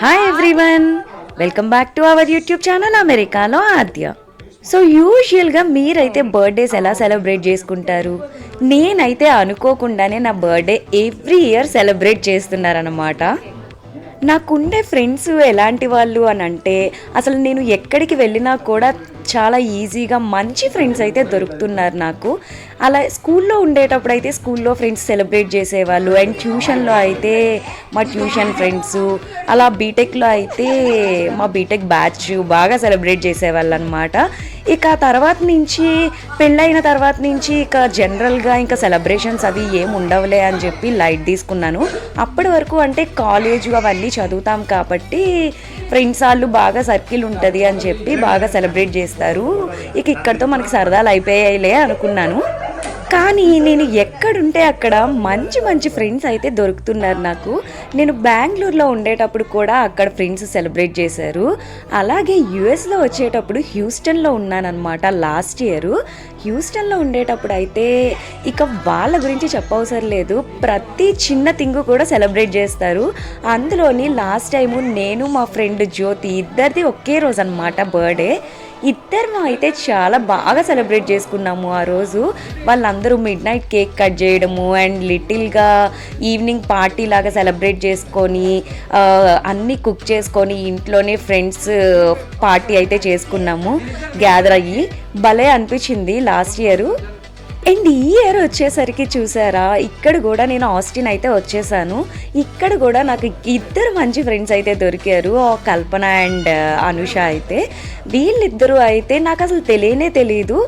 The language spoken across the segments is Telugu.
Hi everyone welcome back to our YouTube channel అమెరికాలో ఆద్య సో యూజువల్గా మీరైతే బర్త్డేస్ ఎలా సెలబ్రేట్ చేసుకుంటారు? నేనైతే అనుకోకుండానే నా బర్త్డే ఎవ్రీ ఇయర్ సెలబ్రేట్ చేస్తున్నారనమాట నాకుండే ఫ్రెండ్స్ ఎలాంటి వాళ్ళు అని అంటే అసలు నేను ఎక్కడికి వెళ్ళినా కూడా చాలా ఈజీగా మంచి ఫ్రెండ్స్ అయితే దొరుకుతున్నారు నాకు. అలా స్కూల్లో ఉండేటప్పుడు అయితే స్కూల్లో ఫ్రెండ్స్ సెలబ్రేట్ చేసేవాళ్ళు. అండ్ ట్యూషన్లో అయితే మా ట్యూషన్ ఫ్రెండ్స్ అలా బీటెక్లో అయితే మా బీటెక్ బ్యాచ్ బాగా సెలబ్రేట్ చేసేవాళ్ళు అనమాట ఇక తర్వాత నుంచి పెళ్ళైన తర్వాత నుంచి ఇక జనరల్గా ఇంకా సెలబ్రేషన్స్ అవి ఏం ఉండవులే అని చెప్పి లైట్ తీసుకున్నాను. అప్పటి వరకు అంటే కాలేజ్ అవన్నీ చదువుతాం కాబట్టి ఫ్రెండ్స్ వాళ్ళు బాగా సర్కిల్ ఉంటుంది అని చెప్పి బాగా సెలబ్రేట్ చేస్తారు. ఇక ఇక్కడితో మనకి సరదాలు అయిపోయాయిలే అనుకున్నాను. కానీ నేను ఎక్కడుంటే అక్కడ మంచి మంచి ఫ్రెండ్స్ అయితే దొరుకుతున్నారు నాకు. నేను బెంగళూరులో ఉండేటప్పుడు కూడా అక్కడ ఫ్రెండ్స్ సెలబ్రేట్ చేశారు. అలాగే యుఎస్లో వచ్చేటప్పుడు హ్యూస్టన్లో ఉన్నానన్నమాట లాస్ట్ ఇయర్. హ్యూస్టన్లో ఉండేటప్పుడు అయితే ఇక వాళ్ళ గురించి చెప్పవసరం లేదు. ప్రతి చిన్న థింగ్ కూడా సెలబ్రేట్ చేస్తారు. అందులోని లాస్ట్ టైము నేను మా ఫ్రెండ్ జ్యోతి ఇద్దరిది ఒకే రోజు అనమాట బర్త్డే. ఇద్దరు అయితే చాలా బాగా సెలబ్రేట్ చేసుకున్నాము ఆ రోజు. వాళ్ళందరూ మిడ్ నైట్ కేక్ కట్ చేయడము అండ్ లిటిల్గా ఈవినింగ్ పార్టీ లాగా సెలబ్రేట్ చేసుకొని అన్నీ కుక్ చేసుకొని ఇంట్లోనే ఫ్రెండ్స్ పార్టీ అయితే చేసుకున్నాము. గ్యాదర్ అయ్యి భలే అనిపించింది లాస్ట్ ఇయర్ అండ్ ఈ ఇయర్ వచ్చేసరికి చూసారా ఇక్కడ కూడా నేను ఆస్టిన్ అయితే వచ్చేసాను. ఇక్కడ కూడా నాకు ఇద్దరు మంచి ఫ్రెండ్స్ అయితే దొరికారు ఆ కల్పన అండ్ అనుష అయితే. వీళ్ళిద్దరూ అయితే నాకు అసలు తెలియనే తెలియదు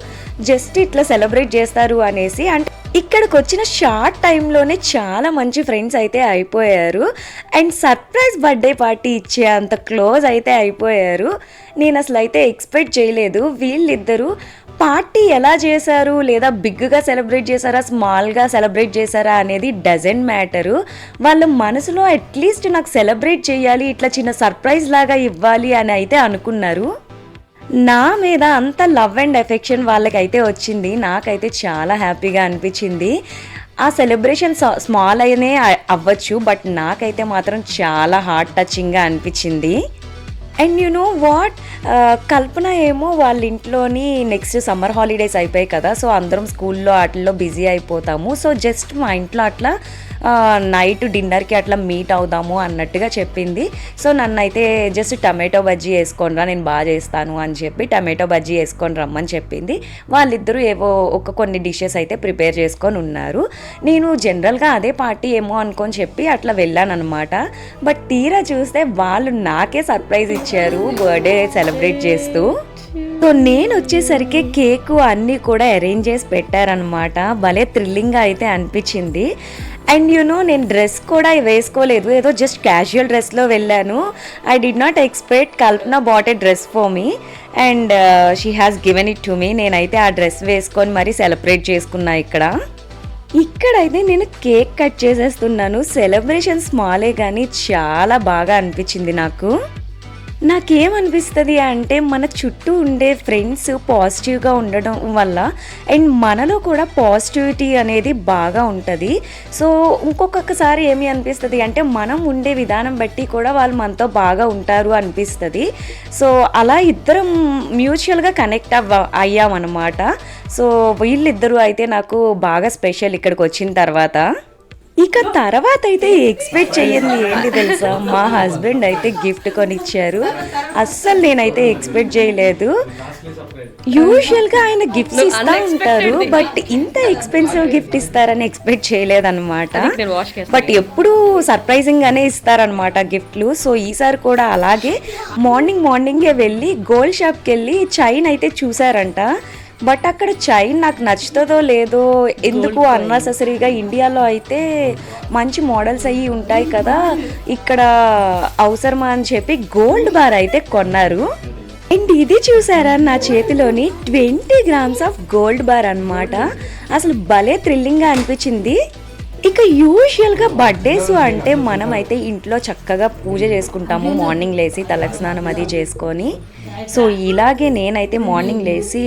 జస్ట్ ఇట్లా సెలబ్రేట్ చేస్తారు అనేసి. అంటే ఇక్కడికి వచ్చిన షార్ట్ టైంలోనే చాలా మంచి ఫ్రెండ్స్ అయితే అయిపోయారు. అండ్ సర్ప్రైజ్ బర్త్డే పార్టీ ఇచ్చే అంత క్లోజ్ అయితే అయిపోయారు. నేను అసలు అయితే ఎక్స్పెక్ట్ చేయలేదు. వీళ్ళిద్దరూ పార్టీ ఎలా చేశారు లేదా బిగ్గా సెలబ్రేట్ చేశారా స్మాల్గా సెలబ్రేట్ చేశారా అనేది డజెంట్ మ్యాటరు. వాళ్ళ మనసులో అట్లీస్ట్ నాకు సెలబ్రేట్ చేయాలి ఇట్లా చిన్న సర్ప్రైజ్ లాగా ఇవ్వాలి అని అయితే అనుకున్నారు. నా మీద అంత లవ్ అండ్ ఎఫెక్షన్ వాళ్ళకైతే వచ్చింది నాకైతే చాలా హ్యాపీగా అనిపించింది. ఆ సెలబ్రేషన్ స్మాల్ అయినే అవ్వచ్చు బట్ నాకైతే మాత్రం చాలా హార్ట్ టచింగ్గా అనిపించింది. And you know what Kalpana ఏమో వాళ్ళ ఇంట్లోని నెక్స్ట్ సమ్మర్ హాలిడేస్ అయిపోయాయి కదా సో అందరం స్కూల్లో వాటిల్లో బిజీ అయిపోతాము. సో జస్ట్ మా ఇంట్లో అట్లా నైట్ డిన్నర్కి అట్లా మీట్ అవుదాము అన్నట్టుగా చెప్పింది. సో నన్ను అయితే జస్ట్ టమాటో బజ్జీ వేసుకొని రా నేను బాగా చేస్తాను అని చెప్పి టమాటో బజ్జీ వేసుకొని రమ్మని చెప్పింది. వాళ్ళిద్దరూ ఏవో ఒక కొన్ని డిషెస్ అయితే ప్రిపేర్ చేసుకొని ఉన్నారు. నేను జనరల్గా అదే పార్టీ ఏమో అనుకొని చెప్పి అట్లా వెళ్ళాను అనమాట బట్ తీరా చూస్తే వాళ్ళు నాకే సర్ప్రైజ్ ఇచ్చారు బర్త్డే సెలబ్రేట్ చేస్తూ. సో నేను వచ్చేసరికి కేక్ అన్నీ కూడా అరేంజ్ చేసి పెట్టారనమాట భలే థ్రిల్లింగ్గా అయితే అనిపించింది. అండ్ యూనో నేను డ్రెస్ కూడా వేసుకోలేదు. ఏదో జస్ట్ క్యాజువల్ డ్రెస్లో వెళ్ళాను. I did not expect Kalpana bought a dress for me and she has given it to me నేనైతే ఆ డ్రెస్ వేసుకొని మరీ సెలబ్రేట్ చేసుకున్నా ఇక్కడ. ఇక్కడైతే నేను కేక్ కట్ చేసేస్తున్నాను. సెలబ్రేషన్ స్మాలే కానీ చాలా బాగా అనిపించింది నాకు. నాకేమనిపిస్తుంది అంటే మన చుట్టూ ఉండే ఫ్రెండ్స్ పాజిటివ్గా ఉండడం వల్ల అండ్ మనలో కూడా పాజిటివిటీ అనేది బాగా ఉంటుంది. సో ఇంకొకసారి ఏమి అనిపిస్తుంది అంటే మనం ఉండే విధానం బట్టి కూడా వాళ్ళు మనతో బాగా ఉంటారు అనిపిస్తుంది. సో అలా ఇద్దరం మ్యూచువల్గా కనెక్ట్ అవ్వ అయ్యామన్నమాట. సో వీళ్ళిద్దరూ అయితే నాకు బాగా స్పెషల్ ఇక్కడికి వచ్చిన తర్వాత. ఇక తర్వాత అయితే ఎక్స్పెక్ట్ చెయ్యింది ఏంటి తెలుసా? మా హస్బెండ్ అయితే గిఫ్ట్ కొనిచ్చారు. అస్సలు నేనైతే ఎక్స్పెక్ట్ చేయలేదు. యూజువల్గా ఆయన గిఫ్ట్స్ ఇస్తా ఉంటారు. బట్ ఇంత ఎక్స్పెన్సివ్ గిఫ్ట్ ఇస్తారని ఎక్స్పెక్ట్ చేయలేదన్నమాట. బట్ ఎప్పుడు సర్ప్రైజింగ్ గానే ఇస్తారనమాట గిఫ్ట్లు. సో ఈసారి కూడా అలాగే మార్నింగ్ మార్నింగే వెళ్ళి గోల్డ్ షాప్కి వెళ్ళి చైన్ అయితే చూసారంట. బట్ అక్కడ చైన్ నాకు నచ్చుతుందో లేదో ఎందుకు అన్నెసరీగా ఇండియాలో అయితే మంచి మోడల్స్ అయ్యి ఉంటాయి కదా ఇక్కడ అవసరమా అని చెప్పి గోల్డ్ బార్ అయితే కొన్నారు. అండ్ ఇది చూసారా నా చేతిలోని twenty grams of gold bar అన్నమాట. అసలు భలే థ్రిల్లింగ్గా అనిపించింది. ఇక యూజువల్గా బర్త్డేస్ అంటే మనం అయితే ఇంట్లో చక్కగా పూజ చేసుకుంటాము. మార్నింగ్ లేసి తలకు స్నానం అది చేసుకొని. సో ఇలాగే నేనైతే మార్నింగ్ లేసి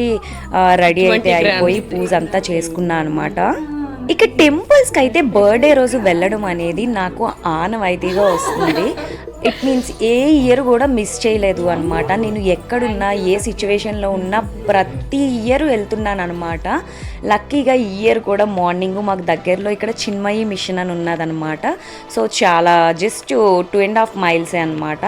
రెడీ అయితే అయిపోయి పూజ అంతా చేసుకున్నా అనమాట ఇక టెంపుల్స్కి అయితే బర్త్డే రోజు వెళ్ళడం అనేది నాకు ఆనవాయితీగా వస్తుంది. ఇట్ మీన్స్ ఏ ఇయర్ కూడా మిస్ చేయలేదు అనమాట నేను ఎక్కడున్నా ఏ సిచ్యువేషన్లో ఉన్నా ప్రతి ఇయర్ వెళ్తున్నాను అనమాట లక్కీగా ఈ ఇయర్ కూడా మార్నింగ్ మాకు దగ్గరలో ఇక్కడ చిన్మయి మిషన్ అని ఉన్నదనమాట సో చాలా జస్ట్ టూ అండ్ హాఫ్ మైల్సే అనమాట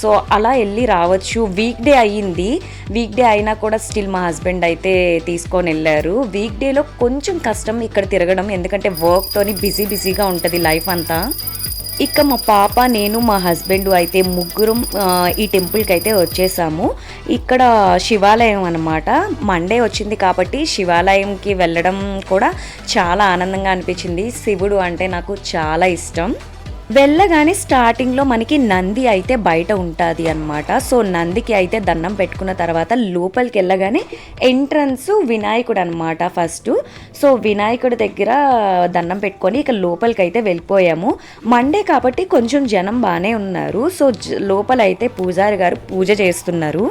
సో అలా వెళ్ళి రావచ్చు. వీక్ డే అయ్యింది. వీక్ డే అయినా కూడా స్టిల్ మా హస్బెండ్ అయితే తీసుకొని వెళ్ళారు. వీక్ డేలో కొంచెం కష్టం ఇక్కడ తిరగడం ఎందుకంటే వర్క్తోని బిజీ బిజీగా ఉంటుంది లైఫ్ అంతా. ఇక మా పాప నేను మా హస్బెండ్ అయితే ముగ్గురం ఈ టెంపుల్కి అయితే వచ్చేసాము. ఇక్కడ శివాలయం అనమాట మండే వచ్చింది కాబట్టి శివాలయంకి వెళ్ళడం కూడా చాలా ఆనందంగా అనిపించింది. శివుడు అంటే నాకు చాలా ఇష్టం. వెళ్ళగానే స్టార్టింగ్లో మనకి నంది అయితే బయట ఉంటుంది అనమాట సో నందికి అయితే దండం పెట్టుకున్న తర్వాత లోపలికి వెళ్ళగానే ఎంట్రన్స్ వినాయకుడు అనమాట ఫస్ట్. సో వినాయకుడి దగ్గర దండం పెట్టుకొని ఇక లోపలికి అయితే వెళ్ళిపోయాము. మండే కాబట్టి కొంచెం జనం బాగానే ఉన్నారు. సో జ- లోపల అయితే పూజారి గారు పూజ చేస్తున్నారు.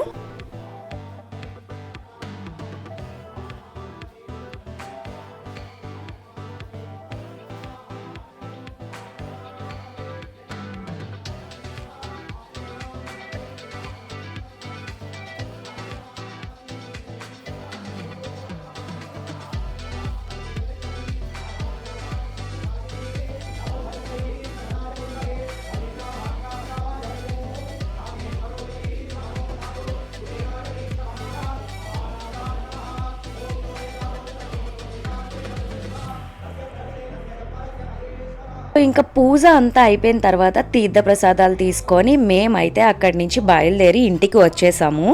ఇంకా పూజ అంతా అయిపోయిన తర్వాత తీర్థ ప్రసాదాలు తీసుకొని మేమైతే అక్కడి నుంచి బయలుదేరి ఇంటికి వచ్చేసాము.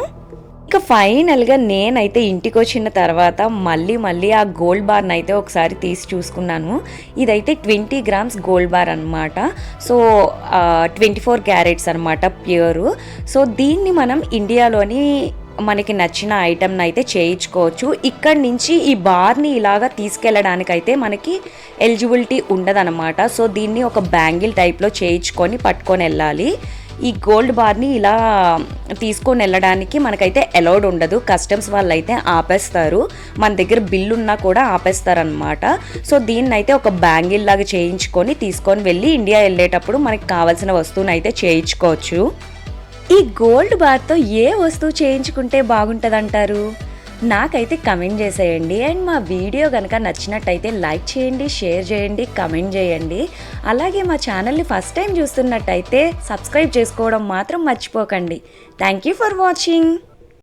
ఇంకా ఫైనల్గా నేనైతే ఇంటికి వచ్చిన తర్వాత మళ్ళీ మళ్ళీ ఆ గోల్డ్ బార్ని అయితే ఒకసారి తీసి చూసుకున్నాను. ఇదైతే ట్వంటీ గ్రామ్స్ గోల్డ్ బార్ అనమాట సో ట్వంటీ ఫోర్ క్యారెట్స్ అనమాట ప్యూరు. సో దీన్ని మనం ఇండియాలోని మనకి నచ్చిన ఐటెంని అయితే చేయించుకోవచ్చు. ఇక్కడి నుంచి ఈ బార్ని ఇలాగా తీసుకెళ్ళడానికైతే మనకి ఎలిజిబిలిటీ ఉండదన్నమాట. సో దీన్ని ఒక బ్యాంగిల్ టైప్లో చేయించుకొని పట్టుకొని వెళ్ళాలి. ఈ గోల్డ్ బార్ని ఇలా తీసుకొని వెళ్ళడానికి మనకైతే అలౌడ్ ఉండదు. కస్టమ్స్ వాళ్ళు అయితే ఆపేస్తారు. మన దగ్గర బిల్ ఉన్నా కూడా ఆపేస్తారనమాట సో దీన్ని అయితే ఒక బ్యాంగిల్ లాగా చేయించుకొని తీసుకొని వెళ్ళి ఇండియా వెళ్ళేటప్పుడు మనకి కావాల్సిన వస్తువుని అయితే చేయించుకోవచ్చు. ఈ గోల్డ్ బార్తో ఏ వస్తువు చేయించుకుంటే బాగుంటుందంటారు? నాకైతే కమెంట్ చేసేయండి. అండ్ మా వీడియో కనుక నచ్చినట్టయితే లైక్ చేయండి షేర్ చేయండి కమెంట్ చేయండి. అలాగే మా ఛానల్ని ఫస్ట్ టైం చూస్తున్నట్టయితే సబ్స్క్రైబ్ చేసుకోవడం మాత్రం మర్చిపోకండి. Thank you for watching.